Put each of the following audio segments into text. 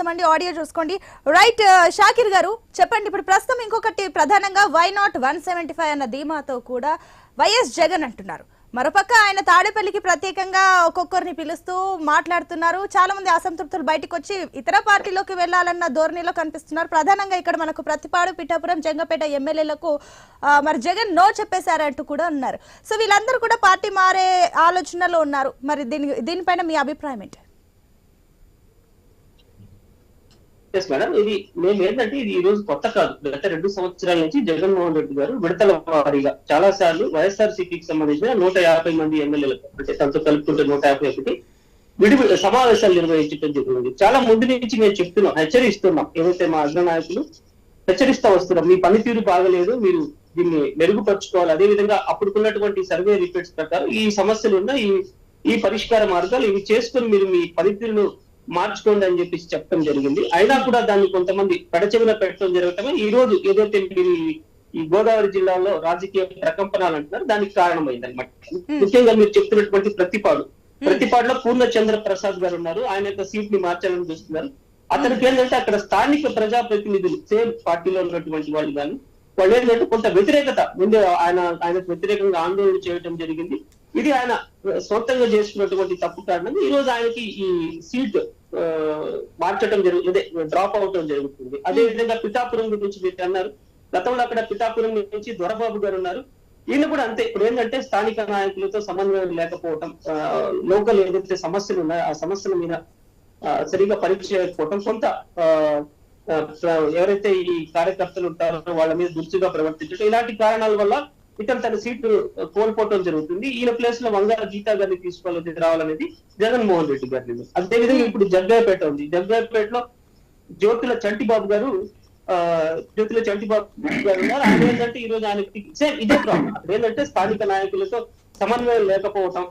చేస్తామండి ఆడియో చూసుకోండి. Right uh, Shakir గారు చెప్పండి ఇప్పుడు ప్రస్తుతం ఇంకొకటి ప్రధానంగా why not one seventy five అన్న ధీమాతో కూడా వైఎస్ జగన్ అంటున్నారు. మరోపక్క ఆయన తాడేపల్లికి ప్రత్యేకంగా ఒక్కొక్కరిని పిలుస్తూ మాట్లాడుతున్నారు. చాలా మంది అసంతృప్తులు బయటకు వచ్చి ఇతర పార్టీలోకి వెళ్ళాలన్న ధోరణిలో కనిపిస్తున్నారు. ప్రధానంగా ఇక్కడ మనకు ప్రతిపాడు పిఠాపురం జంగపేట ఎమ్మెల్యేలకు మరి జగన్ నో చెప్పేశారంటూ కూడా ఉన్నారు. సో వీళ్ళందరూ కూడా పార్టీ మారే ఆలోచనలో ఉన్నారు. మరి దీని దీనిపైన మీ అభిప్రాయం ఏంటి? ఎస్ మేడం ఇది మేము ఏంటంటే ఇది ఈ రోజు కొత్త కాదు. గత రెండు సంవత్సరాల నుంచి జగన్మోహన్ రెడ్డి గారు విడతల వారీగా చాలా సార్లు వైఎస్ఆర్ సిపికి సంబంధించిన నూట యాభై మంది ఎమ్మెల్యేలకు అంటే తనతో కలుపుకుంటే నూట యాభై ఒకటి విడి సమావేశాలు నిర్వహించడం జరిగింది. చాలా ముందు నుంచి మేము చెప్తున్నాం హెచ్చరిస్తున్నాం. ఏదైతే మా అగ్రనాయకులు హెచ్చరిస్తా వస్తున్నాం మీ పనితీరు బాగలేదు మీరు దీన్ని మెరుగుపరుచుకోవాలి. అదే విధంగా అప్పుడుకున్నటువంటి సర్వే రిపోర్ట్స్ ప్రకారం ఈ సమస్యలు ఉన్న ఈ ఈ పరిష్కార మార్గాలు ఇవి చేసుకొని మీరు మీ పనితీరును మార్చుకోండి అని చెప్పేసి చెప్పడం జరిగింది. అయినా కూడా దాన్ని కొంతమంది పెడచెవిన పెట్టడం జరగటమే ఈ రోజు ఏదైతే మీరు ఈ- గోదావరి జిల్లాలో రాజకీయ ప్రకంపనాలు అంటున్నారు దానికి కారణమైంది అనమాట ముఖ్యంగా మీరు చెప్తున్నటువంటి ప్రతిపాడు. ప్రతిపాడులో పూర్ణ చంద్ర ప్రసాద్ గారు ఉన్నారు. ఆయన యొక్క సీట్ని మార్చాలని చూస్తున్నారు. అతనికి ఏంటంటే అక్కడ స్థానిక ప్రజాప్రతినిధులు సేమ్ పార్టీలో ఉన్నటువంటి వాళ్ళు కానీ వాళ్ళు ఏంటంటే కొంత వ్యతిరేకత. ముందు ఆయన ఆయనకు వ్యతిరేకంగా ఆందోళన చేయడం జరిగింది. ఇది ఆయన సొంతంగా చేసుకున్నటువంటి తప్పు కారణంగా ఈ రోజు ఆయనకి ఈ సీట్ మార్చడం జరుగుతుంది డ్రాప్ అవటం జరుగుతుంది. అదే విధంగా పిఠాపురం గురించి మీరు అన్నారు. గతంలో అక్కడ పిఠాపురం నుంచి దొరబాబు గారు ఉన్నారు. ఈయన కూడా అంతే. ఇప్పుడు ఏంటంటే స్థానిక నాయకులతో సమన్వయం లేకపోవటం ఆ, లోకల్ ఏదైతే సమస్యలు ఉన్నాయో ఆ సమస్యల మీద సరిగా పరీక్ష చేయకపోవటం కొంత ఎవరైతే ఈ కార్యకర్తలు ఉంటారో వాళ్ళ మీద దుర్చిగా ప్రవర్తించడం ఇలాంటి కారణాల వల్ల ఇతను తన సీటు కోల్పోవటం జరుగుతుంది. ఈయన ప్లేస్లో వంగాల గీతా గారిని తీసుకోవాలి రావాలనేది జగన్మోహన్ రెడ్డి గారి అదేవిధంగా ఇప్పుడు జగ్గాయపేట ఉంది. జగ్గాయపేటలో జ్యోతుల చంటిబాబు గారు ఆ జ్యోతుల చంటిబాబు గారు ఉన్నారు. ఆయన ఏంటంటే ఈ రోజు ఆయనకి సేమ్ ఇదే ప్రాబ్లం అక్కడ ఏంటంటే స్థానిక నాయకులతో సమన్వయం లేకపోవటం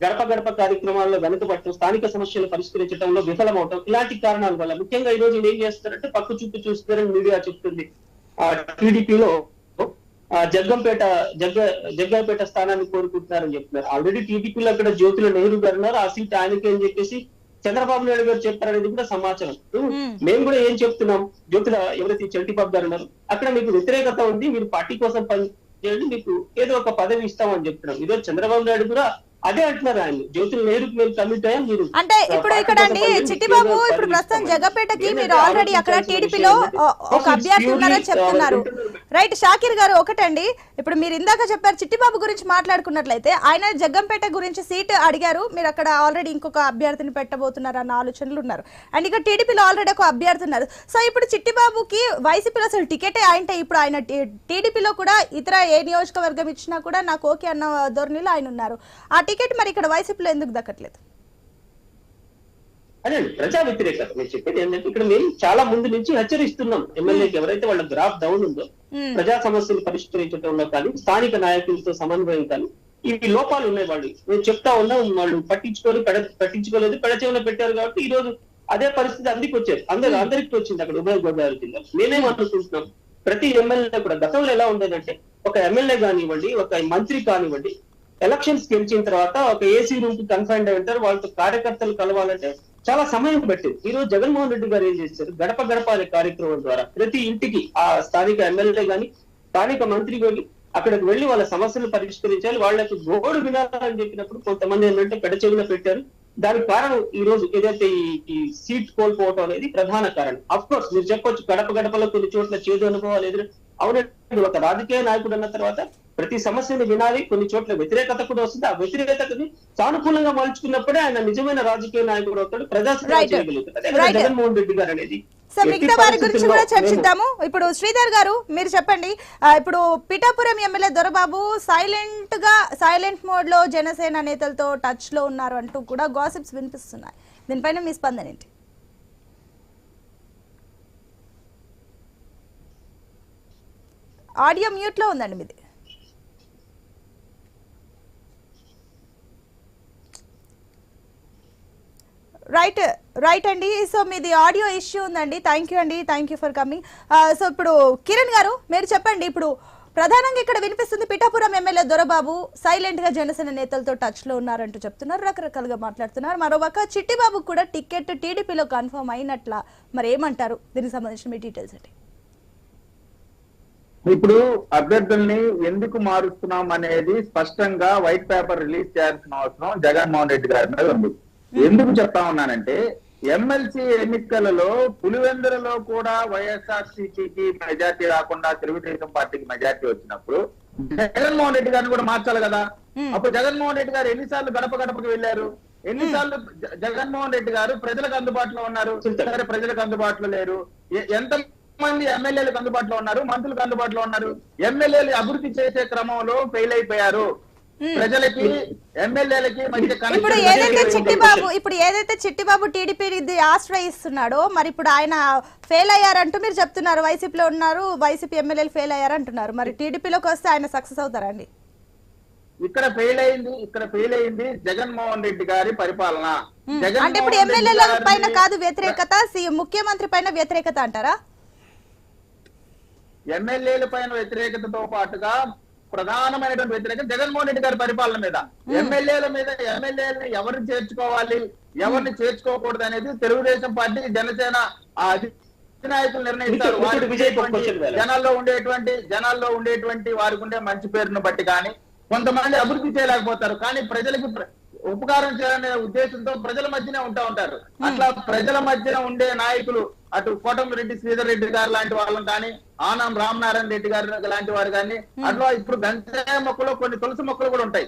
గడప గడప కార్యక్రమాల్లో వెనుకబడటం స్థానిక సమస్యలు పరిష్కరించడంలో విఫలమవటం ఇలాంటి కారణాల వల్ల ముఖ్యంగా ఈ రోజు ఏం చేస్తారంటే పక్క చూపు చూస్తారని మీడియా చెప్తుంది. ఆ టీడీపీలో జగ్గంపేట జగ్గ జగ్గంపేట స్థానాన్ని కోరుకుంటున్నారని చెప్తున్నారు. ఆల్రెడీ టీడీపీలో అక్కడ జ్యోతుల నెహ్రూ గారు ఉన్నారు. ఆ సీట్ ఆయనకి అని చెప్పేసి చంద్రబాబు నాయుడు గారు చెప్పారనేది కూడా సమాచారం. మేము. కూడా ఏం చెప్తున్నాం? జ్యోతుల ఎవరైతే చంటిబాబు గారు ఉన్నారు అక్కడ మీకు వ్యతిరేకత ఉంది. మీరు పార్టీ కోసం పని చేయండి మీకు ఏదో ఒక పదవి ఇస్తామని చెప్తున్నాం. ఈరోజు చంద్రబాబు నాయుడు కూడా అదే అంటున్నారు ఆయన. జ్యోతుల నెహ్రూకి మేము కమిట్ అయ్యాం మీరు అంటే ఇప్పుడు ఇక్కడ అండి చిట్టిబాబు ఇప్పుడు ప్రస్తుతం జగపేటకి మీరు ఆల్రెడీ అక్కడ టీడీపీలో ఒక అభ్యర్థి ఉన్నారని చెప్తున్నారు. రైట్ షాకిర్ గారు ఒకటండి. ఇప్పుడు మీరు ఇందాక చెప్పారు చిట్టిబాబు గురించి మాట్లాడుకున్నట్లయితే ఆయన జగ్గంపేట గురించి సీట్ అడిగారు. మీరు అక్కడ ఆల్రెడీ ఇంకొక అభ్యర్థిని పెట్టబోతున్నారు అన్న ఆలోచనలు ఉన్నారు. అండ్ ఇక్కడ టీడీపీలో ఆల్రెడీ ఒక అభ్యర్థి ఉన్నారు. సో ఇప్పుడు చిట్టిబాబుకి వైసీపీలో అసలు టికెటే అంటే ఇప్పుడు ఆయన టీడీపీలో కూడా ఇతర ఏ నియోజకవర్గం ఇచ్చినా కూడా నాకు ఓకే అన్న ధోరణిలో ఆయన ఉన్నారు. ఆ టికెట్ మరి ఇక్కడ వైసీపీలో ఎందుకు దక్కట్లేదు? అదే ప్రజా వ్యతిరేకత. నేను చెప్పేది ఏంటంటే ఇక్కడ మేము చాలా ముందు నుంచి హెచ్చరిస్తున్నాం. ఎమ్మెల్యేకి ఎవరైతే వాళ్ళ గ్రాఫ్ డౌన్ ఉందో మ్మ్. ప్రజా సమస్యలు పరిష్కరించడంలో కానీ స్థానిక నాయకులతో సమన్వయం కానీ ఇవి లోపాలు ఉన్నాయి వాళ్ళు. నేను చెప్తా ఉన్నాం వాళ్ళు. పట్టించుకోరు పట్టించుకోలేదు పెడచెవిన పెట్టారు కాబట్టి ఈ రోజు అదే పరిస్థితి అందరికి వచ్చారు. అందరు అందరికి వచ్చింది అక్కడ ఉభయ గోదావరి జిల్లా. నేనేం అనుకుంటున్నాం? ప్రతి ఎమ్మెల్యే కూడా గతంలో ఎలా ఉండేదంటే ఒక ఎమ్మెల్యే కానివ్వండి ఒక మంత్రి కానివ్వండి ఎలక్షన్స్ గెలిచిన తర్వాత ఒక ఏసీ రూమ్కి కన్ఫైన్డ్ అయి ఉంటారు. వాళ్ళతో కార్యకర్తలు కలవాలంటే చాలా సమయం పట్టింది. ఈ రోజు జగన్మోహన్ రెడ్డి గారు ఏం చేశారు? గడప గడప అనే కార్యక్రమం ద్వారా ప్రతి ఇంటికి ఆ స్థానిక ఎమ్మెల్యే గాని స్థానిక మంత్రి గాని అక్కడికి వెళ్ళి వాళ్ళ సమస్యలు పరిష్కరించాలి. వాళ్ళకి గోడు వినాలని చెప్పినప్పుడు కొంతమంది ఏంటంటే పెడచెవిన పెట్టారు. దానికి కారణం ఈ రోజు ఏదైతే ఈ- ఈ సీట్ కోల్పోవటం అనేది ప్రధాన కారణం. అఫ్ కోర్స్ మీరు చెప్పొచ్చు గడప గడపలో కొన్ని చోట్ల చేదు అనుభవాలు ఎదురు అవునండి. ఒక రాజకీయ నాయకుడు అన్న తర్వాత ప్రతి సమస్యని వినాలి కొన్ని చోట్ల వ్యతిరేకత కూడా వస్తుంది. ఆ వ్యతిరేకతని సానుకూలంగా మలుచుకున్నప్పుడే ఆయన నిజమైన రాజకీయ నాయకుడు అవుతాడు ప్రజాసేవ. చేయగలుగుతాడు. జగన్మోహన్ రెడ్డి గారు అనేది. సో ఎట్టి మిగతా వారి గురించి కూడా చర్చిద్దాము. ఇప్పుడు శ్రీధర్ గారు మీరు చెప్పండి. ఇప్పుడు పిఠాపురం ఎమ్మెల్యే దొరబాబు సైలెంట్గా సైలెంట్ మోడ్లో జనసేన నేతలతో టచ్లో ఉన్నారు అంటూ కూడా గాసిప్స్ వినిపిస్తున్నాయి. దీనిపైన మీ స్పందన ఏంటి ఆడియో మ్యూట్లో ఉందండి మీది. రైట్ రైట్ అండి. సో మీది ఆడియో ఇష్యూ ఉందండి. థ్యాంక్ యూ అండి. Thank you for coming so ఇప్పుడు కిరణ్ గారు మీరు చెప్పండి. ఇప్పుడు ప్రధానంగా ఇక్కడ వినిపిస్తుంది పిఠాపురం ఎమ్మెల్యే దొరబాబు. సైలెంట్గా జనసేన నేతలతో టచ్లో ఉన్నారంటూ చెప్తున్నారు. రకరకాలుగా మాట్లాడుతున్నారు. మరోపక్క చిట్టిబాబు కూడా టికెట్ టీడీపీలో కన్ఫర్మ్ అయినట్ల మరి ఏమంటారు? దీనికి సంబంధించిన మీ డీటెయిల్స్ అంటే ఇప్పుడు అభ్యర్థుల్ని ఎందుకు మారుస్తున్నాం అనేది స్పష్టంగా వైట్ పేపర్ రిలీజ్ చేయాల్సిన అవసరం జగన్మోహన్ రెడ్డి గారి మీద ఉంది. ఎందుకు చెప్తా ఉన్నానంటే ఎమ్మెల్సీ ఎన్నికలలో పులివెందులలో కూడా వైఎస్ఆర్ సిపికి మెజార్టీ రాకుండా తెలుగుదేశం పార్టీకి మెజార్టీ వచ్చినప్పుడు జగన్మోహన్ రెడ్డి గారిని కూడా మార్చాలి కదా. Hmm. అప్పుడు జగన్మోహన్ రెడ్డి గారు ఎన్నిసార్లు గడప గడపకి వెళ్ళారు? ఎన్నిసార్లు జగన్మోహన్ రెడ్డి గారు ప్రజలకు అందుబాటులో ఉన్నారు? ప్రజలకు అందుబాటులో లేరు? ఎంత మంది ఎమ్మెల్యేలకు అందుబాటులో ఉన్నారు మంత్రులకు అందుబాటులో ఉన్నారు. ఎమ్మెల్యేలు అభివృద్ధి చేసే క్రమంలో ఫెయిల్ అయిపోయారు. ప్రజలకి ఎమ్మెల్యేలకి ఇప్పుడు ఏదైతే. చిట్టిబాబు ఇప్పుడు ఏదైతే చిట్టిబాబు టీడీపీ ఆశ్రయిస్తున్నాడో మరి ఇప్పుడు ఆయన ఫెయిల్ అయ్యారంటూ మీరు చెప్తున్నారు. వైసీపీలో ఉన్నారు వైసీపీ ఎమ్మెల్యేలు ఫెయిల్ అయ్యారంటున్నారు. మరి టీడీపీలోకి వస్తే ఆయన సక్సెస్ అవుతారండి ఇక్కడ ఫెయిల్ అయింది ఇక్కడ ఫెయిల్ అయింది జగన్మోహన్ రెడ్డి గారి పరిపాలన. అంటే ఇప్పుడు ఎమ్మెల్యేల పైన కాదు వ్యతిరేకత ముఖ్యమంత్రి పైన వ్యతిరేకత అంటారా? ఎమ్మెల్యేల పైన వ్యతిరేకతతో పాటుగా ప్రధానమైనటువంటి వ్యతిరేకత జగన్మోహన్ రెడ్డి గారి పరిపాలన మీద. ఎమ్మెల్యేల మీద ఎమ్మెల్యేలని ఎవరిని చేర్చుకోవాలి ఎవరిని చేర్చుకోకూడదు అనేది తెలుగుదేశం పార్టీ జనసేన అధినాయకులు నిర్ణయిస్తారు. జనాల్లో ఉండేటువంటి జనాల్లో ఉండేటువంటి వారికి ఉండే మంచి పేరును బట్టి కానీ కొంతమంది అభివృద్ధి చేయలేకపోతారు. కానీ ప్రజలకి ప్ర- ఉపకారం చేయాలనే ఉద్దేశంతో ప్రజల మధ్యనే ఉంటా ఉంటారు. అట్లా ప్రజల మధ్యన ఉండే నాయకులు అటు కోటమిరెడ్డి శ్రీధర్ రెడ్డి గారు లాంటి వాళ్ళని కానీ ఆనం రామనారాయణ రెడ్డి గారు లాంటి వారు కానీ అట్లా ఇప్పుడు గంజాయి మొక్కలు కొన్ని తులసి మొక్కలు కూడా ఉంటాయి.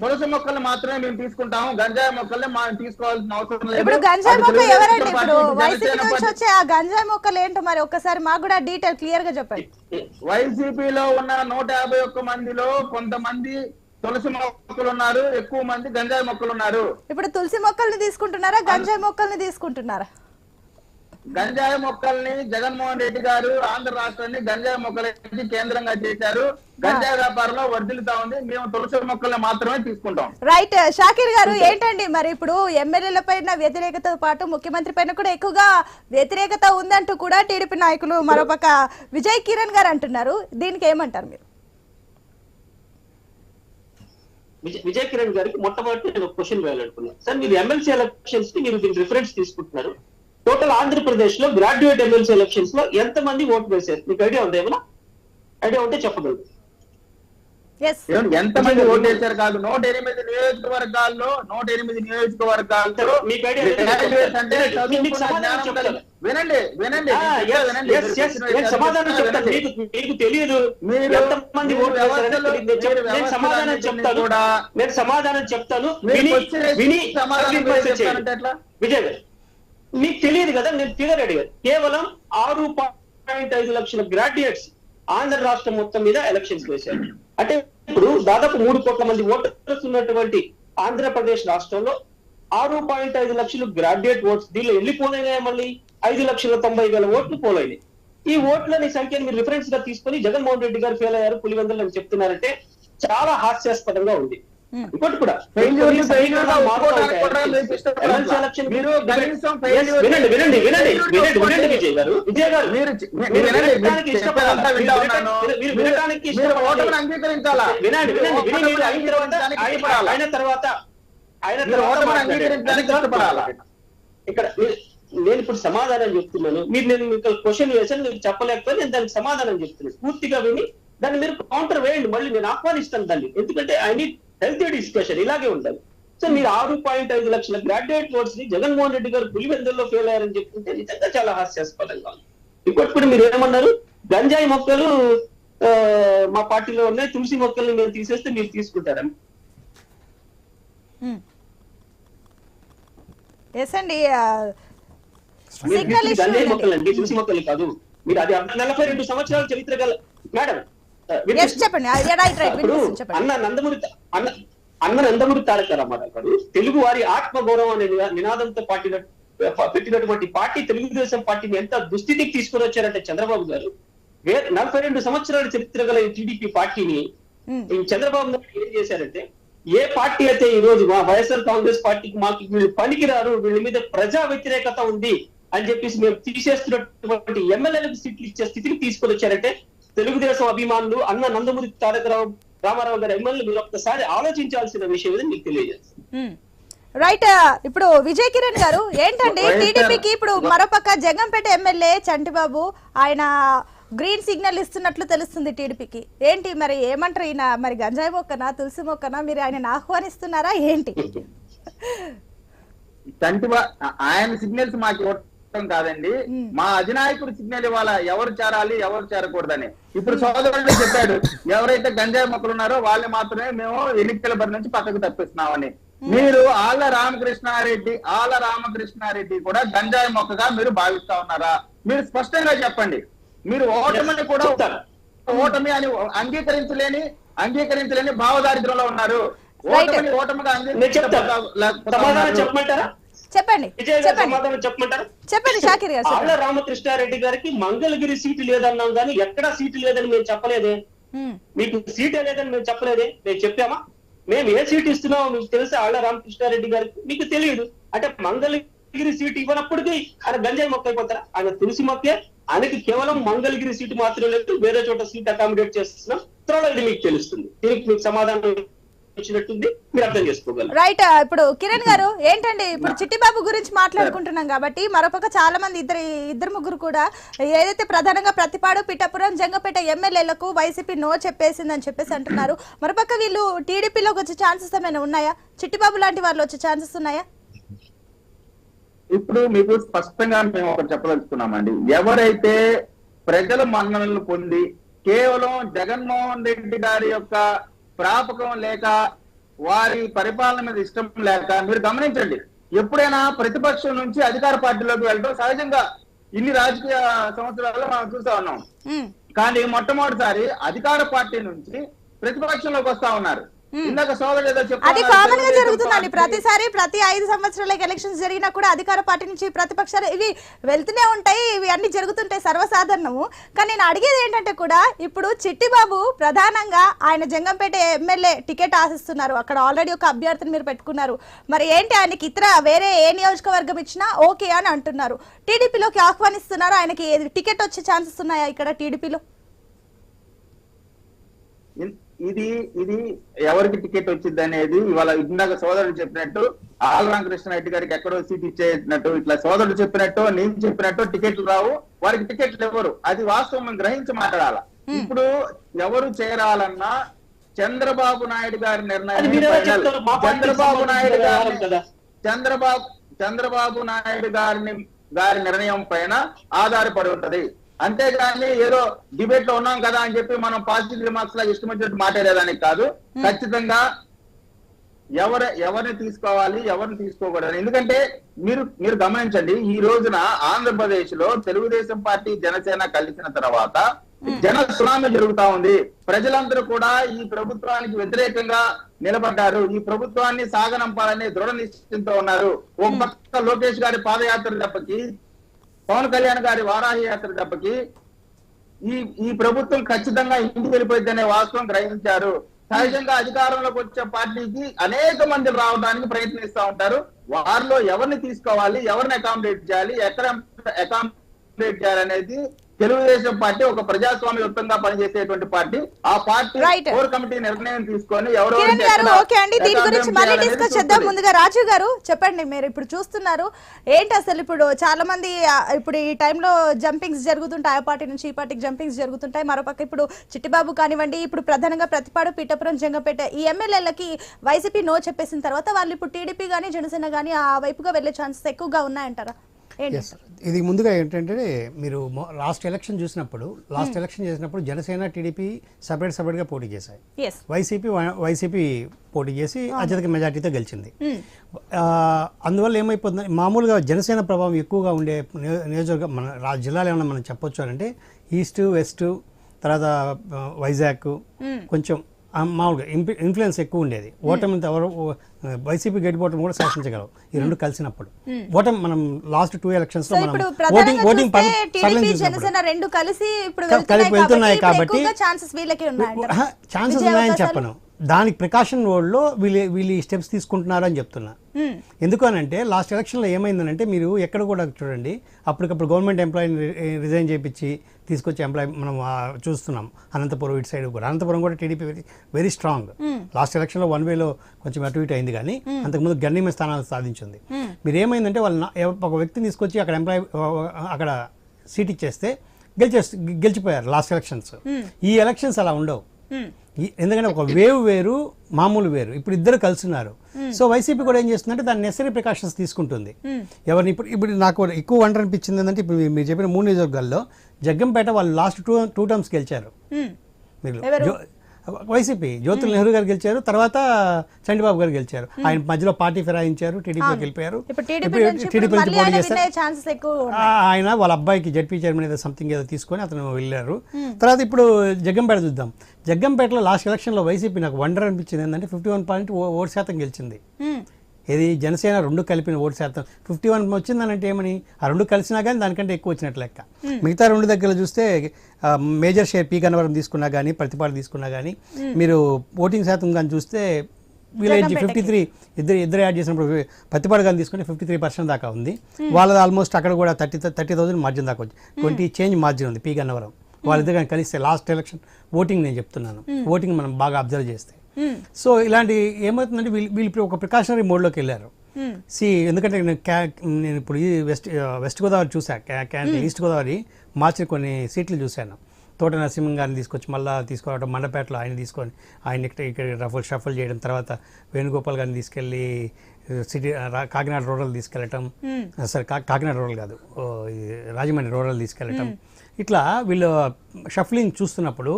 తులసి మొక్కలు మాత్రమే మేము తీసుకుంటాము. గంజాయి మొక్కల్ని మనం తీసుకోవాల్సిన అవసరం లేదు. ఇప్పుడు గంజాయి అటు మొక్క తెలుగుదేశం ఎవరండి ఇప్పుడు? పార్టీ, వైసీపీ జనసేన నుంచి పార్టీ- వచ్చే ఆ గంజాయి మొక్కలు ఏంటో మరి ఒక్కసారి మాకు కూడా డీటెయిల్ క్లియర్గా చెప్పండి. వైసీపీలో ఉన్న నూట యాభై ఒక్క మందిలో కొంతమంది తులసి మొక్కలు ఉన్నారు ఎక్కువ మంది గంజాయి మొక్కలు ఉన్నారు ఇప్పుడు తులసి మొక్కల్ని తీసుకుంటున్నారా గంజాయి మొక్కల్ని తీసుకుంటున్నారా? గంజాయి మొక్కల్ని జగన్మోహన్ రెడ్డి గారు ఆంధ్ర రాష్ట్రాన్ని గంజాయి మొక్కలకి కేంద్రంగా చేశారు. గంజాయి వ్యాపారంలో వర్ధిల్లుతా ఉంది. మేము తులసి మొక్కల్ని మాత్రమే తీసుకుంటాం. రైట్ షాకిర్ గారు ఏంటండి మరి ఇప్పుడు ఎమ్మెల్యేల పైన వ్యతిరేకతతో పాటు ముఖ్యమంత్రి పైన కూడా ఎక్కువగా వ్యతిరేకత ఉందంటూ కూడా టీడీపీ నాయకులు మరోపక్క విజయ్ కిరణ్ గారు అంటున్నారు. దీనికి ఏమంటారు మీరు? విజయ్ కిరణ్ గారికి మొట్టమొదటి నేను ఒక క్వశ్చన్ వేయాలనుకున్నాను సార్ మీరు ఎమ్మెల్సీ ఎలక్షన్స్కి మీరు దీని రిఫరెన్స్ తీసుకుంటున్నారు. టోటల్ ఆంధ్రప్రదేశ్లో గ్రాడ్యుయేట్ ఎమ్మెల్సీ ఎలక్షన్స్లో ఎంత మంది ఓటు వేశారు? మీకు ఐడియా ఉందా ఏమన్నా ఐడియా ఉంటే చెప్పగలరు. ఎస్ ఏమండి, ఎంతమంది ఓటేశారు కాదు? నూట ఎనిమిది నియోజకవర్గాల్లో నూట ఎనిమిది నియోజకవర్గాల్లో మీకు ఐడియా అంటే వినండి వినండి సమాధానం చెప్తాను. మీకు మీకు తెలియదు. మీరు- ఎంతమంది. నేను సమాధానం చెప్తాను. కూడా నేను సమాధానం చెప్తాను. విని విని? విజయ్ మీకు తెలియదు కదా? నేను ఫిగర్ అడిగాను. కేవలం ఆరు పాయింట్ ఐదు లక్షల గ్రాడ్యుయేట్స్ ఆంధ్ర రాష్ట్రం మొత్తం మీద ఎలక్షన్స్ వేశారు. అంటే ఇప్పుడు దాదాపు మూడు కోట్ల మంది ఓటర్స్ ఉన్నటువంటి ఆంధ్రప్రదేశ్ రాష్ట్రంలో ఆరు పాయింట్ ఐదు లక్షలు గ్రాడ్యుయేట్ ఓట్స్ దీనిలో వెళ్ళిపోయినాయి మళ్ళీ? ఐదు లక్షల తొంభై వేల ఓట్లు పోలైనాయి. ఈ ఓట్లని సంఖ్యను మీరు రిఫరెన్స్గా తీసుకొని జగన్మోహన్ రెడ్డి గారు ఫెయిల్ అయ్యారు పులివెందులు అని చెప్తున్నారంటే చాలా హాస్యాస్పదంగా ఉంది. ఇంకోటి కూడా వినండి వినండి వినండి వినండి. వినండి విజయ్ గారు విజయ్ గారు. మీరు వినడానికి మీరు ఇష్టపడాలా? వినడానికి- అంగీకరించాలా? వినండి వినండి విని మీరు అయిన తర్వాత తర్వాత ఆయన తర్వాత? ఇక్కడ మీరు- నేను ఇప్పుడు సమాధానం చెప్తున్నాను. మీరు నేను మీకు క్వశ్చన్ వేసాను మీరు చెప్పలేకపోతే నేను దానికి సమాధానం చెప్తున్నాను. పూర్తిగా విని దాన్ని మీరు కౌంటర్ వేయండి. మళ్ళీ నేను ఆహ్వానిస్తాను దాన్ని. ఎందుకంటే ఐ నీడ్ హెల్తీ డిస్కషన్ ఇలాగే ఉండాలి. సో మీరు ఆరు పాయింట్ ఐదు లక్షల గ్రాడ్యుయేట్ నోట్స్ని జగన్మోహన్ రెడ్డి గారు పులివెందుల్లో ఫెయిల్ అయ్యారని చెప్తుంటే నిజంగా చాలా హాస్యాస్పదంగా ఉంది. ఇంకోటి కూడా మీరు ఏమన్నారు? గంజాయి మొక్కలు మా పార్టీలో ఉన్నాయి. తులసి మొక్కల్ని మీరు తీసేస్తే మీరు తీసుకుంటారని ఎస్ అండి మొక్కలు అండి తులసి మొక్కలు కాదు. మీరు అది నలభై రెండు సంవత్సరాల చరిత్ర గల మేడం? చెప్పండి. అన్న నందమూరి త- అన్న అన్న నందమూరి తారక రామారావు గారు తెలుగు వారి ఆత్మ గౌరవం అనే నినాదంతో పాటిన పెట్టినటువంటి పార్టీ తెలుగుదేశం పార్టీని ఎంత దుస్థితికి తీసుకొని వచ్చారంటే చంద్రబాబు గారు నలభై రెండు సంవత్సరాల చరిత్ర గల టీడీపీ పార్టీని. ఈ చంద్రబాబు నాయుడు ఏం చేశారంటే ఏ పార్టీ అయితే ఈ రోజు మా వైఎస్ఆర్ కాంగ్రెస్ పార్టీకి మాకు వీళ్ళు పనికిరారు వీళ్ళ మీద ప్రజా వ్యతిరేకత ఉంది అని చెప్పేసి మేము తీసేస్తున్నటువంటి ఎమ్మెల్యేలకు సీట్లు ఇచ్చే స్థితికి తీసుకొని వచ్చారంటే తెలుగుదేశం అభిమానులు అన్న నందమూరి తారక రావు రామారావు గారి అభిమానులు మీరు ఒక్కసారి ఆలోచించాల్సిన విషయం ఇది మీకు తెలియజేస్తాను. రైట్ ఇప్పుడు విజయ్ కిరణ్ గారు sir. టీడీపీకి ఇప్పుడు మరోపక్క జగంపేట ఎమ్మెల్యే చంటిబాబు ఆయన గ్రీన్ సిగ్నల్ ఇస్తున్నట్లు తెలుస్తుంది టీడీపీకి. ఏంటి మరి ఏమంటారు ఈయన? మరి గంజాయి మొక్కనా తులసి మొక్కనా? మీరు ఆయన ఆహ్వానిస్తున్నారా? ఏంటి? వా- ఆయన సిగ్నల్స్ మాకు ఇవ్వటం కాదండి. మా అధినాయకుడు సిగ్నల్ ఇవ్వాలా ఎవరు చేరాలి ఎవరు చేరకూడదని. ఇప్పుడు సోదరుడు చెప్పాడు ఎవరైతే గంజాయి మొక్కలు ఉన్నారో వాళ్ళని మాత్రమే మేము ఎన్నికల బరి నుంచి పక్కకు తప్పిస్తున్నామని. మీరు ఆళ్ళ రామకృష్ణారెడ్డి ఆళ్ళ రామకృష్ణారెడ్డి కూడా గంజాయి మొక్కగా మీరు భావిస్తా ఉన్నారా? మీరు స్పష్టంగా చెప్పండి. మీరు ఓటమిని కూడా. ఓటమి అని అంగీకరించలేని అంగీకరించలేని భావదారిద్రంలో ఉన్నారు. ఓటమిని ఓటమిగా నేను చెప్పండి చెప్పండి. షాకిర్ గారు ఆళ్ళ రామకృష్ణారెడ్డి గారికి మంగళగిరి సీటు లేదన్నాం కానీ ఎక్కడా సీటు లేదని మేము చెప్పలేదే. మీకు సీట్ లేదని మేము చెప్పలేదే. మేము చెప్పామా? మేము ఏ సీట్ ఇస్తున్నామో మీకు తెలుసా? ఆళ్ళ రామకృష్ణారెడ్డి గారికి మీకు తెలియదు. అంటే మంగళగిరి సీట్ ఇవ్వనప్పటికీ ఆయన గంజాయి మొక్క అయిపోతారా? ఆయన తులసి మొక్కే ఆయనకి కేవలం మంగళగిరి సీటు మాత్రమే లేదు వేరే చోట సీట్ అకామిడేట్ చేస్తున్నాం. త్వరలో ఇది మీకు తెలుస్తుంది. దీనికి మీకు సమాధానం ఇచ్చినట్టుంది మీరు అర్థం చేసుకోగలరు. రైట్ ఇప్పుడు కిరణ్ గారు ఏంటండి ఇప్పుడు చిట్టిబాబు గురించి మాట్లాడుకుంటున్నాం కాబట్టి మరోపక్క చాలా మంది ఇద్దరు ఇద్దరు ముగ్గురు కూడా ఏదైతే ప్రధానంగా ప్రతిపాడు పిఠాపురం జంగపేట ఎమ్మెల్యేలకు వైసీపీ నో చెప్పేసిందని చెప్పేసి అంటున్నారు. మరోపక్క వీళ్ళు టీడీపీలోకి వచ్చే ఛాన్సెస్ ఏమైనా ఉన్నాయా? చిట్టిబాబు లాంటి వాళ్ళు వచ్చే ఛాన్సెస్ ఉన్నాయా? ఇప్పుడు మీకు స్పష్టంగా మేము ఒకటి చెప్పదలుచుకున్నామండి. ఎవరైతే ప్రజల మన్ననలు పొంది కేవలం జగన్మోహన్ రెడ్డి గారి యొక్క ప్రాపకం లేక వారి పరిపాలన మీద ఇష్టం లేక మీరు గమనించండి. ఎప్పుడైనా ప్రతిపక్షం నుంచి అధికార పార్టీలోకి వెళ్ళడం సహజంగా ఇన్ని రాజకీయ సంవత్సరాల్లో మనం చూస్తా ఉన్నాం. కానీ మొట్టమొదటిసారి అధికార పార్టీ నుంచి ప్రతిపక్షంలోకి వస్తా ఉన్నారు. Hmm. అది కామన్గా జరుగుతుందండి ప్రతిసారి ప్రతి ఐదు సంవత్సరాలకి ఎలక్షన్స్ జరిగినా కూడా అధికార పార్టీ నుంచి ప్రతిపక్షాలు ఇవి వెళ్తూనే ఉంటాయి ఇవి అన్ని జరుగుతుంటాయి సర్వసాధారణము. కానీ నేను అడిగేది ఏంటంటే కూడా ఇప్పుడు చిట్టిబాబు ప్రధానంగా ఆయన జంగంపేట ఎమ్మెల్యే టికెట్ ఆశిస్తున్నారు. అక్కడ ఆల్రెడీ ఒక అభ్యర్థిని మీరు పెట్టుకున్నారు. మరి ఏంటి ఆయనకి ఇతర వేరే ఏ నియోజకవర్గం ఇచ్చినా ఓకే అని అంటున్నారు. టీడీపీలోకి ఆహ్వానిస్తున్నారు. ఆయనకి టికెట్ వచ్చే ఛాన్సెస్ ఉన్నాయా ఇక్కడ టీడీపీలో? ఇది ఇది ఎవరికి టికెట్ వచ్చింది అనేది ఇవాళ ఇందాక సోదరుడు చెప్పినట్టు ఆల్ రామకృష్ణారెడ్డి గారికి ఎక్కడో సీట్ ఇచ్చేసినట్టు ఇట్లా సోదరుడు చెప్పినట్టు నేను చెప్పినట్టు టికెట్లు రావు. వారికి టికెట్లు ఇవ్వరు. అది వాస్తవం గ్రహించి మాట్లాడాల. ఇప్పుడు ఎవరు చేరాలన్నా చంద్రబాబు నాయుడు గారి నిర్ణయం చంద్రబాబు నాయుడు గారి. చంద్రబాబు చంద్రబాబు నాయుడు గారిని గారి నిర్ణయం పైన ఆధారపడి ఉంటది. అంతేగాని ఏదో డిబేట్లో ఉన్నాం కదా అని చెప్పి మనం పాజిటివ్ రిమార్క్స్ లాగా ఇష్టం వచ్చినట్టు మాట్లాడేదానికి కాదు. ఖచ్చితంగా ఎవరు ఎవరిని తీసుకోవాలి ఎవరిని తీసుకోకూడదు. ఎందుకంటే మీరు మీరు గమనించండి ఈ రోజున ఆంధ్రప్రదేశ్లో తెలుగుదేశం పార్టీ జనసేన కలిసిన తర్వాత జన సునామీ జరుగుతా ఉంది. ప్రజలందరూ కూడా ఈ ప్రభుత్వానికి వ్యతిరేకంగా నిలబడ్డారు. ఈ ప్రభుత్వాన్ని సాగనంపాలని దృఢ నిశ్చయంతో ఉన్నారు. ఒక పక్క లోకేష్ గారి పాదయాత్ర దెబ్బకి పవన్ కళ్యాణ్ గారి వారాహి యాత్ర దెబ్బకి ఈ ఈ ప్రభుత్వం ఖచ్చితంగా ఇంటికి వెళ్ళిపోయింది అనే వాస్తవం గ్రహించారు. సహజంగా అధికారంలోకి వచ్చే పార్టీకి అనేక మంది రావడానికి ప్రయత్నిస్తా ఉంటారు. వారిలో ఎవరిని తీసుకోవాలి ఎవరిని అకామిడేట్ చేయాలి ఎక్కడ అకామిడేట్ చేయాలి అనేది తెలుగుదేశం పార్టీ ఒక ప్రజాస్వామ్యయుక్తంగా పనిచేసేటువంటి పార్టీ. ఆ పార్టీ. కోర్ కమిటీ నిర్ణయం తీసుకొని ఎవరో ఓకే అండి. దీని గురించి మళ్ళీ డిస్కస్ చేద్దాం. ముందుగా రాజు గారు చెప్పండి మీరు. ఇప్పుడు చూస్తున్నారు. ఏంటి అసలు ఇప్పుడు చాలా మంది ఇప్పుడు ఈ టైంలో జంపింగ్స్ జరుగుతుంటాయి. ఆ పార్టీ నుంచి ఈ పార్టీకి జంపింగ్స్ జరుగుతుంటాయి. మరోపక్క ఇప్పుడు చిట్టిబాబు కానివ్వండి ఇప్పుడు ప్రధానంగా ప్రతిపాడు పీఠపురం జంగపేట ఈ ఎమ్మెల్యేలకి వైసీపీ నో చెప్పేసిన తర్వాత వాళ్ళు ఇప్పుడు టీడీపీ కానీ జనసేన కానీ ఆ వైపుగా వెళ్ళే ఛాన్సెస్ ఎక్కువగా ఉన్నాయంటారా? ఇది ముందుగా ఏంటంటే మీరు లాస్ట్ ఎలక్షన్ చూసినప్పుడు లాస్ట్ ఎలక్షన్ చేసినప్పుడు జనసేన టీడీపీ సపరేట్ సపరేట్గా పోటీ చేశాయి. వైసీపీ వైసీపీ పోటీ చేసి అత్యధిక మెజార్టీతో గెలిచింది. ఆ, అందువల్ల ఏమైపోతుంది మామూలుగా జనసేన ప్రభావం ఎక్కువగా ఉండే నియో- నియోజకవర్గం మన జిల్లాలో ఏమన్నా మనం చెప్పొచ్చు అంటే ఈస్ట్ వెస్ట్ తర్వాత వైజాగ్ కొంచెం ఆ, మామూలుగా ఇన్ఫ్లు- ఇన్ఫ్లుయెన్స్ ఎక్కువ ఉండేది. ఓటమి ఎవరు వైసీపీ గడిపోవటం కూడా శాసించగలవు ఈ రెండు కలిసినప్పుడు. ఓటమి మనం లాస్ట్ టూ ఎలక్షన్స్లో మనం ఓటింగ్ ఓటింగ్ రెండు కలిసి కలిపి వెళ్తున్నాయి కాబట్టి ఛాన్సెస్ వీళ్ళకి ఉన్నాయి ఛాన్సెస్ ఉన్నాయని చెప్పను. దానికి ప్రికాషన్ రోడ్లో వీళ్ళు వీళ్ళు ఈ స్టెప్స్ తీసుకుంటున్నారు అని చెప్తున్నా. మ్మ్. ఎందుకు అని అంటే లాస్ట్ ఎలక్షన్లో ఏమైందంటే మీరు ఎక్కడ కూడా చూడండి అప్పటికప్పుడు గవర్నమెంట్ ఎంప్లాయీని రిజైన్ చేయించి తీసుకొచ్చి ఎంప్లాయీ మనం చూస్తున్నాం. అనంతపురం ఇటు సైడ్ కూడా. అనంతపురం కూడా TDP very very strong last ఎలక్షన్లో వన్ వేలో కొంచెం అటు ఇటు అయింది కానీ అంతకుముందు గణనీయమైన స్థానాలు సాధించింది. మీరు ఏమైందంటే వాళ్ళు ఒక వ్యక్తిని తీసుకొచ్చి అక్కడ ఎంప్లాయీ అక్కడ సీట్ ఇచ్చేస్తే గెలిచే గెలిచిపోయారు లాస్ట్ ఎలక్షన్స్ ఈ ఎలక్షన్స్ అలా ఉండవు. ఎందుకంటే ఒక వేవ్ వేరు మామూలు వేరు. ఇప్పుడు ఇద్దరు కలుస్తున్నారు సో వైసీపీ కూడా ఏం చేస్తుందంటే దాని నెసరీ ప్రికాషన్స్ తీసుకుంటుంది. ఎవరిని ఇప్పుడు ఇప్పుడు నాకు ఎక్కువ వంట అనిపించింది ఏంటంటే ఇప్పుడు మీరు- చెప్పిన మూడు నియోజకవర్గాల్లో జగ్గంపేట వాళ్ళు లాస్ట్ టూ టూ టర్మ్స్ గెలిచారు. మీరు వైసీపీ జ్యోతుల్ నెహ్రూ గారు గెలిచారు తర్వాత చంద్రబాబు గారు గెలిచారు. ఆయన మధ్యలో పార్టీ ఫిరాయించారు టీడీపీలోకి వెళ్ళిపోయారు. ఇప్పుడు టీడీపీ నుంచి టీడీపీ నుంచి పోటీ ఆయన చేస్తారు వాళ్ళ అబ్బాయికి జడ్పీ చైర్మన్ ఏదో సంథింగ్ ఏదో తీసుకొని అతను వెళ్ళారు. తర్వాత ఇప్పుడు జగ్గంపేట చూద్దాం. జగ్గంపేటలో లాస్ట్ ఎలక్షన్లో వైసీపీ నాకు వండర్ అనిపించింది. ఏంటంటే ఫిఫ్టీ వన్ పాయింట్ ఓటు శాతం గెలిచింది. ఇది జనసేన రెండు కలిపిన ఓటు శాతం. ఫిఫ్టీ వన్ వచ్చిందనంటే ఏమని? ఆ రెండు కలిసినా కానీ దానికంటే ఎక్కువ వచ్చినట్టు లెక్క. మిగతా రెండు దగ్గర చూస్తే మేజర్ షేర్ పీ గన్నవరం తీసుకున్నా కానీ ప్రతిపాడు తీసుకున్నా కానీ మీరు ఓటింగ్ శాతం కానీ చూస్తే విలేజ్ ఫిఫ్టీ త్రీ ఇద్దరు ఇద్దరు యాడ్ చేసినప్పుడు ప్రతిపాడు కానీ తీసుకుంటే ఫిఫ్టీ త్రీ పర్సెంట్ దాకా ఉంది. వాళ్ళది ఆల్మోస్ట్ అక్కడ కూడా థర్టీ థర్టీ థౌసండ్ మార్జిన్ దాకా వచ్చి ట్వంటీ చేంజ్ మార్జిన్ ఉంది పీ గన్నవరం. వాళ్ళిద్దరు కానీ కలిస్తే లాస్ట్ ఎలక్షన్ ఓటింగ్ నేను చెప్తున్నాను. ఓటింగ్ మనం బాగా అబ్జర్వ్ చేస్తే. సో ఇలాంటి ఏమవుతుందంటే వీళ్ళు వీళ్ళు ఇప్పుడు ఒక ప్రికాషనరీ మోడ్లోకి వెళ్ళారు. సి ఎందుకంటే నేను క్యా నేను ఇప్పుడు ఈ వెస్ట్ వెస్ట్ గోదావరి చూసా క్యా- క్యా- ఈస్ట్ గోదావరి మార్చి కొన్ని సీట్లు చూశాను. తోట నరసింహం గారిని తీసుకొచ్చి మళ్ళీ తీసుకురావడం మండపేటలో ఆయన తీసుకొని ఆయన ఇక్కడ ఇక్కడ రఫుల్ షఫల్ చేయడం తర్వాత వేణుగోపాల్ గారిని తీసుకెళ్ళి సిటీ కాకినాడ రూరల్ తీసుకెళ్ళటం. సరే కా- కాకినాడ రూరల్ కాదు రాజమండ్రి రూరల్ తీసుకెళ్ళటం. ఇట్లా వీళ్ళు షఫ్లింగ్ చూస్తున్నప్పుడు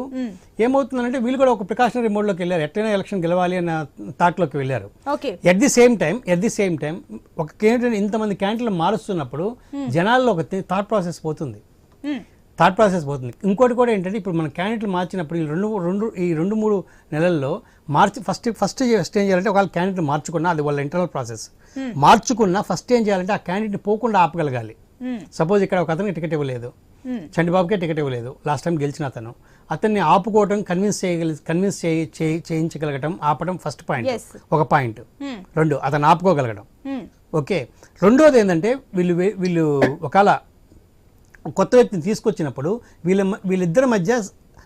ఏమవుతుందంటే వీళ్ళు కూడా ఒక ప్రికాషనరీ మోడ్లోకి వెళ్ళారు. ఎట్లయినా ఎలక్షన్ గెలవాలి అన్న థాట్లోకి వెళ్ళారు. Okay. At the same time at the same time ఒక క్యాండిడేట్ ఇంతమంది క్యాండిడేట్లు మారుస్తున్నప్పుడు జనాల్లో ఒక థాట్ ప్రాసెస్ పోతుంది. థాట్ ప్రాసెస్ పోతుంది. ఇంకోటి కూడా ఏంటంటే ఇప్పుడు మన క్యాండిడేట్లు మార్చినప్పుడు ఈ రెండు రెండు ఈ రెండు మూడు నెలల్లో మార్చి ఫస్ట్ ఫస్ట్ ఫస్ట్ ఏం చేయాలంటే ఒకవేళ క్యాండిడేట్ మార్చుకున్నా అది వాళ్ళ ఇంటర్నల్ ప్రాసెస్ మార్చుకున్నా ఫస్ట్ ఏం చేయాలంటే ఆ క్యాండిడేట్ పోకుండా ఆపగలగాలి. సపోజ్ ఇక్కడ ఒక అతనికి టికెట్ ఇవ్వలేదు. మ్మ్. చంద్రబాబుకే టికెట్ ఇవ్వలేదు లాస్ట్ టైం గెలిచిన అతను అతన్ని ఆపుకోవటం కన్విన్స్ చేయగలి కన్విన్స్ చేయి చేయి- చేయించగలగటం ఆపడం ఫస్ట్ పాయింట్. ఒక పాయింట్ మ్మ్. రెండు అతను ఆపుకోగలగడం మ్మ్. ఓకే రెండోది ఏంటంటే వీళ్ళు వీళ్ళు ఒకవేళ కొత్త వ్యక్తిని తీసుకొచ్చినప్పుడు వీళ్ళ వీళ్ళిద్దరి మధ్య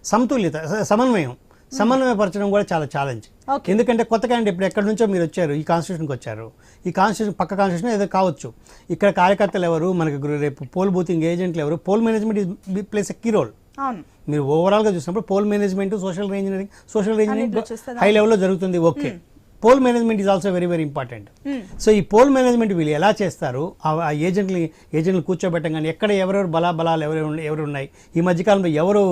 సమతుల్యత సమన్వయం సమన్వయపరచడం కూడా చాలా ఛాలెంజ్. ఎందుకంటే కొత్త క్యాండిడేట్ ఇప్పుడు ఎక్కడి నుంచో మీరు వచ్చారు ఈ కాన్స్టిట్యూషన్కి వచ్చారు. ఈ కాన్స్టిట్యూషన్ పక్క కాన్స్టిట్యూషన్ ఏదో కావచ్చు. ఇక్కడ కార్యకర్తలు ఎవరు? మనకి రేపు పోల్ బూతింగ్ ఏజెంట్లు ఎవరు? Poll management place a key role మీరు ఓవరాల్గా చూసినప్పుడు poll management social engineering social engineering high లెవెల్లో జరుగుతుంది okay poll management is also very very important. So ఈ పోల్ మేనేజ్మెంట్ వీళ్ళు ఎలా చేస్తారు? ఆ ఏజెంట్ని ఏజెంట్లు కూర్చోబెట్టం కానీ ఎక్కడ ఎవరెవరు బలా బలాలు ఎవరు ఎవరు ఉన్నాయి? ఈ మధ్యకాలంలో ఎవరు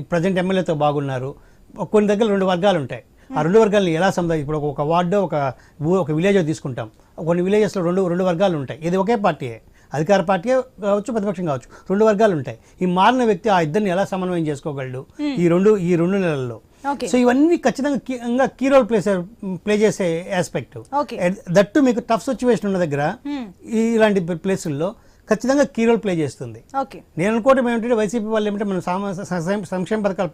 ఈ ప్రజెంట్ ఎమ్మెల్యేతో బాగున్నారు? కొన్ని దగ్గర రెండు వర్గాలు ఉంటాయి. ఆ రెండు వర్గాలను ఎలా సంబంధం ఇప్పుడు ఒక- వార్డు ఒక ఒక విలేజ్ తీసుకుంటాం. కొన్ని విలేజెస్లో రెండు రెండు వర్గాలు ఉంటాయి. ఇది ఒకే పార్టీయే అధికార పార్టీ కావచ్చు ప్రతిపక్షం కావచ్చు. రెండు వర్గాలు ఉంటాయి. ఈ మారిన వ్యక్తి ఆ ఇద్దరిని ఎలా సమన్వయం చేసుకోగలడు? ఈ రెండు ఈ రెండు నెలల్లో. సో ఇవన్నీ ఖచ్చితంగా కీ- రోల్ ప్లే ప్లే చేసే ఆస్పెక్ట్ దట్టు మీకు టఫ్ సిచ్యువేషన్ ఉన్న దగ్గర ఇలాంటి ప్లేసుల్లో ఖచ్చితంగా కీ రోల్ ప్లే చేస్తుంది. నేను అనుకోవటం ఏమిటంటే వైసీపీ వాళ్ళు ఏమిటంటే మనం సంక్షేమ పథకాలు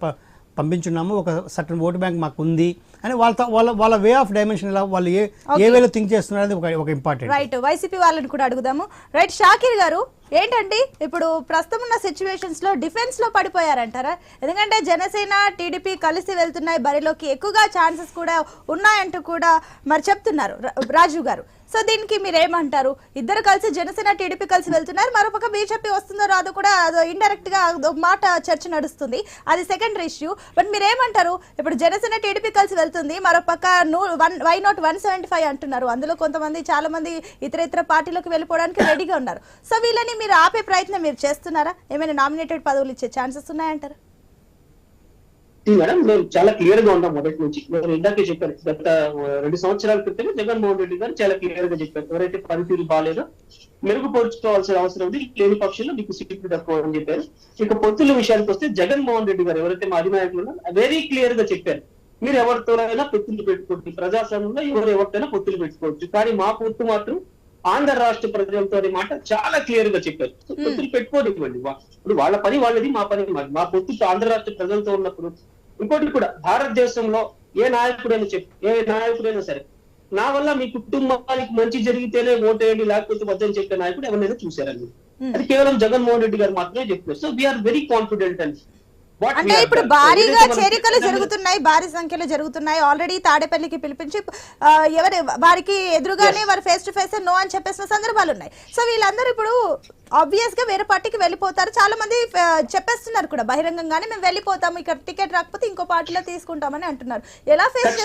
పంపించున్నాము ఒక సర్టన్ ఓటు బ్యాంక్ మాకు ఉంది అని వాళ్ళ వాళ్ళ వాళ్ళ వే ఆఫ్ డైమెన్షన్ ఎలా వాళ్ళు ఏ ఏ వేలో థింక్ చేస్తున్నారు అనేది ఒక ఒక ఇంపార్టెంట్. రైట్ వైసీపీ వాళ్ళని కూడా అడుగుదాము. రైట్ షాకిర్ గారు ఏంటండి? ఇప్పుడు ప్రస్తుతం ఉన్న సిచ్యువేషన్స్లో డిఫెన్స్లో పడిపోయారంటారా? ఎందుకంటే జనసేన టీడీపీ కలిసి వెళ్తున్నాయి బరిలోకి ఎక్కువగా ఛాన్సెస్ కూడా ఉన్నాయంటూ కూడా మరి చెప్తున్నారు రాజు గారు. సో దీనికి మీరు ఏమంటారు ఇద్దరు కలిసి జనసేన టీడీపీ కలిసి వెళ్తున్నారు. మరొక బీజేపీ వస్తుందో రాదో కూడా ఇండైరెక్ట్గా ఒక మాట చర్చ నడుస్తుంది. అది సెకండరీ ఇష్యూ బట్ మీరు ఏమంటారు ఇప్పుడు జనసేన టీడీపీ కలిసి వెళ్తుంది. మరోపక్క నూ one why not one seventy five అంటున్నారు. అందులో కొంతమంది చాలా మంది ఇతర ఇతర పార్టీలకు వెళ్ళిపోవడానికి రెడీగా ఉన్నారు. సో వీళ్ళని మీరు ఆపే ప్రయత్నం మీరు చేస్తున్నారా? ఏమైనా నామినేటెడ్ పదవులు ఇచ్చే ఛాన్సెస్ ఉన్నాయంటారు? మేడం మేము చాలా క్లియర్గా ఉన్నాం మొదటి నుంచి. నేను ఇందాకే చెప్పాను గత రెండు సంవత్సరాల క్రితమే జగన్మోహన్ రెడ్డి గారు చాలా క్లియర్గా చెప్పారు. ఎవరైతే పనితీరు బాగాలేదో మెరుగుపరుచుకోవాల్సిన అవసరం ఉంది లేని పక్షంలో మీకు సీట్లు తక్కువ అని చెప్పారు. ఇక పొత్తుల విషయానికి వస్తే జగన్మోహన్ రెడ్డి గారు ఎవరైతే మా అధినాయకులు వెరీ క్లియర్గా చెప్పారు. మీరు ఎవరితోనైనా పొత్తులు పెట్టుకోవచ్చు. ప్రజాస్వామ్యంలో ఎవరు ఎవరితోనైనా పొత్తులు పెట్టుకోవచ్చు. కానీ మా పొత్తు మాత్రం ఆంధ్ర రాష్ట్ర ప్రజలతో అనే మాట చాలా క్లియర్గా చెప్పారు. పొత్తులు పెట్టుకోనివ్వండి. ఇప్పుడు వాళ్ళ పని వాళ్ళది మా పని మా పొత్తు ఆంధ్ర రాష్ట్ర ప్రజలతో ఉన్నప్పుడు ఇంకోటి కూడా భారతదేశంలో ఏ నాయకుడైనా చెప్పు ఏ నాయకుడైనా సరే నా వల్ల మీ కుటుంబానికి మంచి జరిగితేనే ఓటేయండి లేకపోతే వద్దని చెప్పే నాయకుడు ఎవరైనా చూసారండి అది కేవలం జగన్మోహన్ రెడ్డి గారు మాత్రమే చెప్తున్నారు సో వీఆర్ వెరీ కాన్ఫిడెంట్ అండి. అంటే ఇప్పుడు. భారీగా చేరికలు జరుగుతున్నాయి భారీ సంఖ్యలో జరుగుతున్నాయి. ఆల్రెడీ తాడేపల్లికి పిలిపించి ఎవరు వారికి ఎదురుగానే వారు ఫేస్ టు ఫేస్ నో అని చెప్పేసిన సందర్భాలు ఉన్నాయి. సో వీళ్ళందరూ ఇప్పుడు ఆబ్వియస్గా వేరే పార్టీకి వెళ్ళిపోతారు. చాలా మంది చెప్పేస్తున్నారు కూడా బహిరంగంగానే మేము వెళ్ళిపోతాము ఇక్కడ టికెట్ రాకపోతే ఇంకో పార్టీలో తీసుకుంటామని అంటున్నారు. ఎలా ఫేస్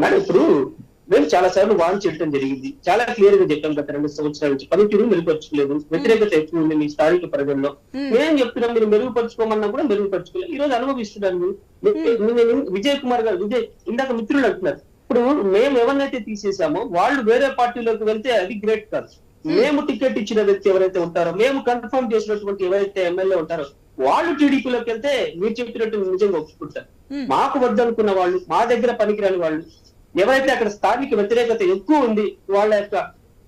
మేడం ఇప్పుడు మేము చాలా సార్లు వాన్ చేయడం జరిగింది. చాలా క్లియర్గా చెప్పాం గత రెండు సంవత్సరాల నుంచి. పనితీరు మెరుగుపరచుకోలేదు. వ్యతిరేకత ఎక్కువ ఉంది మీ స్థానిక ప్రజల్లో నేను చెప్తున్నాం మీరు మెరుగుపరచుకోమన్నా కూడా మెరుగుపరచుకోలేదు. ఈ రోజు అనుభవిస్తున్నాను విజయ్ కుమార్ గారు విజయ్ ఇందాక మిత్రులు అంటున్నారు. ఇప్పుడు మేము ఎవరినైతే తీసేసామో వాళ్ళు వేరే పార్టీలోకి వెళ్తే అది గ్రేట్ కాదు. మేము. టికెట్ ఇచ్చిన వ్యక్తి ఎవరైతే ఉంటారో మేము కన్ఫర్మ్ చేసినటువంటి ఎవరైతే ఎమ్మెల్యే ఉంటారో వాళ్ళు టీడీపీలోకి వెళ్తే మీరు చెప్పినట్టు నిజంగా ఒప్పుకుంటారు. మాకు వద్దనుకున్న వాళ్ళు మా దగ్గర పనికిరాని వాళ్ళు ఎవరైతే అక్కడ స్థానిక వ్యతిరేకత ఎక్కువ ఉంది వాళ్ళ యొక్క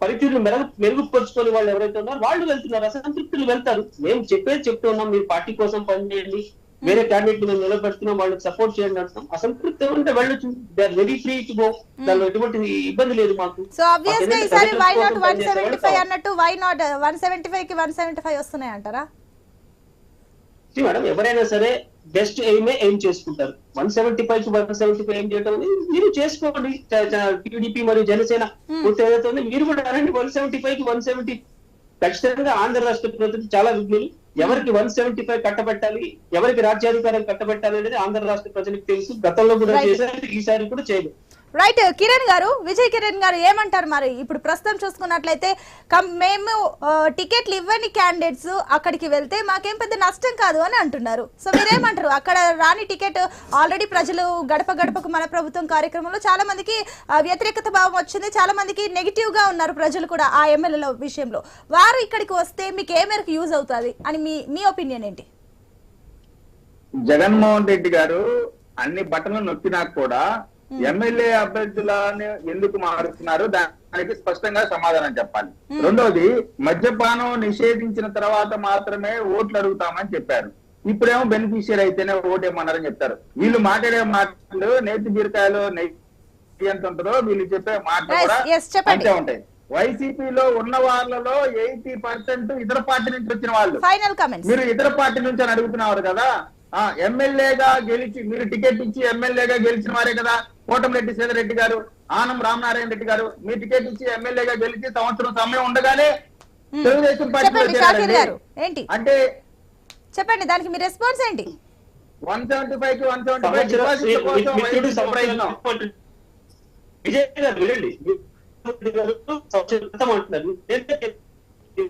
పనితీరును మెరుగు మెరుగుపరుచుకొని వాళ్ళు ఎవరైతే ఉన్నారో వాళ్ళు వెళ్తున్నారు అసంతృప్తులు వెళ్తారు. మేము చెప్పేది చెప్తూ ఉన్నాం మీరు పార్టీ కోసం పనిచేయండి వేరే క్యాండిడేట్ మేము నిలబెడుతున్నాం వాళ్ళకి సపోర్ట్ చేయండి అంటున్నాం. అసంతృప్తి ఉంటే వెళ్ళొచ్చు. They are very free to go దానిలో ఎటువంటి ఇబ్బంది లేదు మాకు. సో ఆబ్వియస్గా ఈసారి వై నాట్ కోసం వన్ పనిచేసే సెవెంటీ వాళ్ళు ఫైవ్ కావాలి. అన్నట్టు వై నాట్ వన్ సెవెంటీ ఫైవ్కి వన్ సెవెంటీ ఫైవ్ వస్తున్నాయి అంటారా మేడం ఎవరైనా సరే బెస్ట్ ఎయిమే ఎయిమ్ చేసుకుంటారు? One seventy five one seventy five aim చేయడం అనేది మీరు చేసుకోండి. టీడీపీ మరియు జనసేన పూర్తి ఏదైతే ఉందో మీరు కూడా రండి వన్ సెవెంటీ ఫైవ్కి వన్ సెవెంటీ ఖచ్చితంగా ఆంధ్ర రాష్ట్ర ప్రజలు చాలా విజ్ఞులు ఎవరికి వన్ సెవెంటీ ఫైవ్ కట్టబెట్టాలి? ఎవరికి రాజ్యాధికారం కట్టబెట్టాలి అనేది ఆంధ్ర రాష్ట్ర ప్రజలకు తెలుసు. గతంలో కూడా. చేశారు. ఈసారి కూడా చేయదు రైట్ కిరణ్ గారు విజయ్ కిరణ్ గారు ఏమంటారు మరి? ఇప్పుడు ప్రస్తుతం చూసుకున్నట్లయితే కం- మేము టికెట్లు ఇవ్వని క్యాండిడేట్స్ అక్కడికి వెళ్తే మాకేం పెద్ద నష్టం కాదు అని అంటున్నారు. సో మీరేమంటారు? అక్కడ రాని టికెట్ ఆల్రెడీ ప్రజలు గడప గడపకు మన ప్రభుత్వం కార్యక్రమంలో చాలా మందికి వ్యతిరేకత భావం వచ్చింది. చాలా మందికి నెగిటివ్గా ఉన్నారు ప్రజలు కూడా ఆ ఎమ్మెల్యేల విషయంలో. వారు ఇక్కడికి వస్తే మీకు ఏ మేరకు యూజ్ అవుతుంది? అని మీ మీ ఒపీనియన్ ఏంటి? జగన్మోహన్ రెడ్డి గారు అన్ని బట్టలు నొక్కినా కూడా ఎమ్మెల్యే అభ్యర్థులను ఎందుకు మారుస్తున్నారు? దానికి స్పష్టంగా సమాధానం చెప్పాలి. రెండోది మద్యపానం నిషేధించిన తర్వాత మాత్రమే ఓట్లు అడుగుతామని చెప్పారు. ఇప్పుడేమో బెనిఫిషియర్ అయితేనే ఓటేమన్నారని చెప్తారు. వీళ్ళు మాట్లాడే మాటలు నేతి బీరకాయలు ఎంత ఉంటుందో వీళ్ళు చెప్పే మాటలు కూడా. అంతే ఉంటాయి. వైసీపీలో ఉన్న వాళ్ళలో ఎయిటీ పర్సెంట్ ఇతర పార్టీ నుంచి వచ్చిన వాళ్ళు. మీరు ఇతర పార్టీ నుంచి అని అడుగుతున్నారు కదా ఎమ్మెల్యేగా గెలిచి మీరు టికెట్ ఇచ్చి ఎమ్మెల్యేగా గెలిచిన వారే కదా కోటమిరెడ్డి సేదరెడ్డి గారు ఆనం రామనారాయణ రెడ్డి గారు. మీ టికెట్ ఇచ్చి ఎమ్మెల్యేగా గెలిచి సంవత్సరం సమయం ఉండగానే తెలుగుదేశం ఏంటి? అంటే చెప్పండి దానికి మీ రెస్పాన్స్ ఏంటి? వన్ సెవెంటీ ఫైవ్కి వన్ సెవెంటీ ఫైవ్ డిపాజిట్ కోసం విజయ్ గారు వినండి విజయ్ గారు సంవత్సరం క్రితం అంటున్నారు ఏంటంటే గతం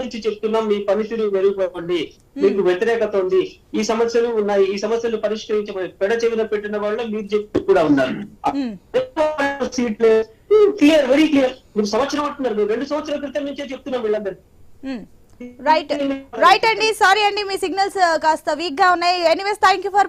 నుంచి చెప్తున్నాం మీ పనితీరు మెరుగుపడండి మీకు వ్యతిరేకత ఉంది. ఈ సమస్యలు ఉన్నాయి ఈ సమస్యలు పరిష్కరించమని పెడ చెవిన పెట్టిన వాళ్ళు మీరు చెప్పి కూడా ఉన్నారు. సీట్లు క్లియర్ వెరీ క్లియర్ మీరు సంవత్సరం అంటున్నారు మీరు రెండు సంవత్సరాల క్రితం నుంచే చెప్తున్నాం వీళ్ళందరూ. రైట్ రైట్ అండి. సారీ అండి మీ సిగ్నల్స్ కాస్త వీక్గా ఉన్నాయి. Anyways thank you for